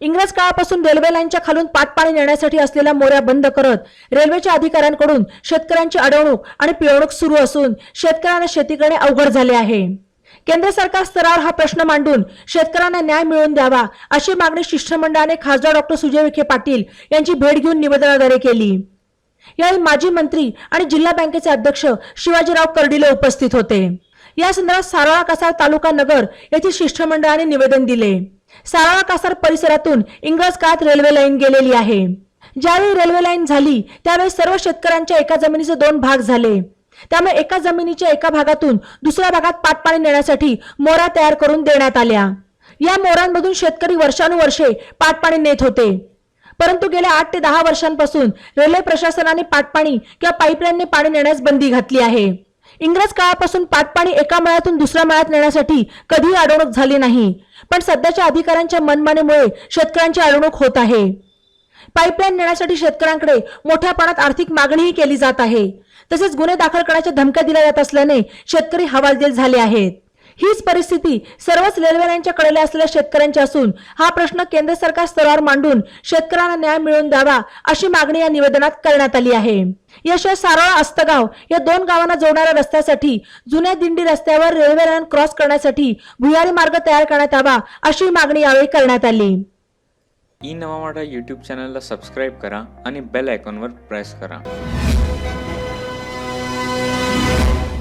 इंग्रज काळापासून रेल्वे लाईनच्या खालून पाटपाणी नेण्यासाठी असलेल्या मोऱ्या बंद करत रेल्वेच्या अधिकाऱ्यांकडून शेतकऱ्यांची अडवणूक आणि पिळवणूक सुरू असून शेतकऱ्यांना शेती करणे अवघड झाले आहे. केंद्र सरकार स्तरावर हा प्रश्न मांडून शेतकऱ्यांना न्याय मिळवून द्यावा अशी मागणी शिष्टमंडळाने खासदार डॉक्टर सुजय विखे पाटील यांची भेट घेऊन निवेदनाद्वारे केली. यावेळी माजी मंत्री आणि जिल्हा बँकेचे अध्यक्ष शिवाजीराव कर्डिले उपस्थित होते. या संदर्भात सारोळा कसार तालुका नगर येथील शिष्टमंडळाने निवेदन दिले. सारोळा कासार परिसरातून इंग्रज काळात रेल्वे लाईन गेलेली आहे. ज्यावेळी रेल्वे लाईन झाली त्यावेळी सर्व शेतकऱ्यांच्या एका जमिनीचे दोन भाग झाले. त्यामुळे एका जमिनीच्या एका भागातून दुसऱ्या भागात पाटपाणी नेण्यासाठी मोरा तयार करून देण्यात आल्या. या मोरांमधून शेतकरी वर्षानुवर्षे पाटपाणी नेत होते. परंतु गेल्या आठ ते दहा वर्षांपासून रेल्वे प्रशासनाने पाटपाणी किंवा पाईपलाईनने पाणी नेण्यास बंदी घातली आहे. इंग्रज काळापासून पाटपाणी एका मळ्यातून दुसऱ्या मळ्यात नेण्यासाठी कधीही अडवणूक झाली नाही. पण सध्याच्या अधिकाऱ्यांच्या मनमानीमुळे शेतकऱ्यांची अडवणूक होत आहे. पाईपलाईन नेण्यासाठी शेतकऱ्यांकडे मोठ्या प्रमाणात आर्थिक मागणीही केली जात आहे. तसेच गुन्हे दाखल करण्याच्या धमक्या दिल्या जात असल्याने शेतकरी हवालदिल झाले आहेत. हीच परिस्थिती सर्वच रेल्वे कडेला असलेल्या शेतकऱ्यांची असून हा प्रश्न केंद्र सरकार स्तरावर मांडून शेतकऱ्यांना न्याय मिळवून द्यावा अशी मागणी या निवेदनात करण्यात आली आहे. याशिवाय सारोळा अस्तगाव या दोन गावांना जोडणाऱ्या रस्त्यासाठी जुन्या दिंडी रस्त्यावर रेल्वे लाईन क्रॉस करण्यासाठी भुयारी मार्ग तयार करण्यात यावा अशी मागणी यावेळी करण्यात आली. ई नवा मराठा यूट्यूब चॅनलला सबस्क्राईब करा आणि बेल आयकॉनवर प्रेस करा.